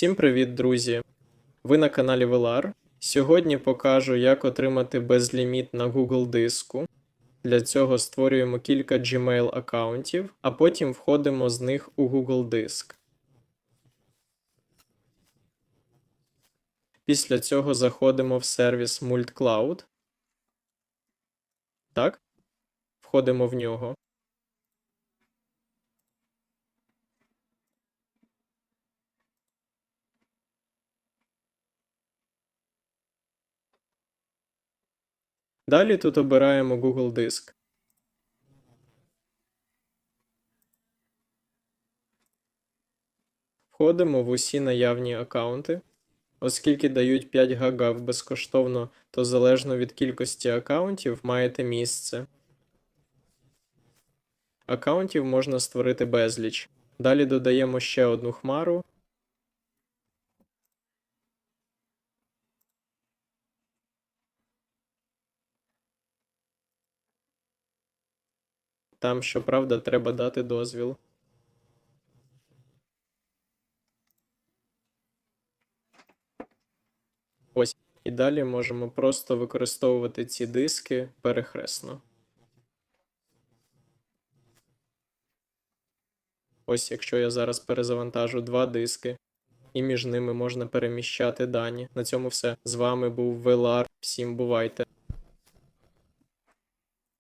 Всім привіт, друзі! Ви на каналі Velar. Сьогодні покажу, як отримати безліміт на Google диску. Для цього створюємо кілька Gmail аккаунтів, а потім входимо з них у Google диск. Після цього заходимо в сервіс MultCloud. Так. Входимо в нього. Далі тут обираємо Google диск. Входимо в усі наявні аккаунти. Оскільки дають 5 гагав безкоштовно, то залежно від кількості аккаунтів маєте місце. Аккаунтів можна створити безліч. Далі додаємо ще одну хмару. Там, щоправда, треба дати дозвіл. Ось. І далі можемо просто використовувати ці диски перехресно. Ось якщо я зараз перезавантажу два диски, і між ними можна переміщати дані. На цьому все. З вами був Велар. Всім бувайте!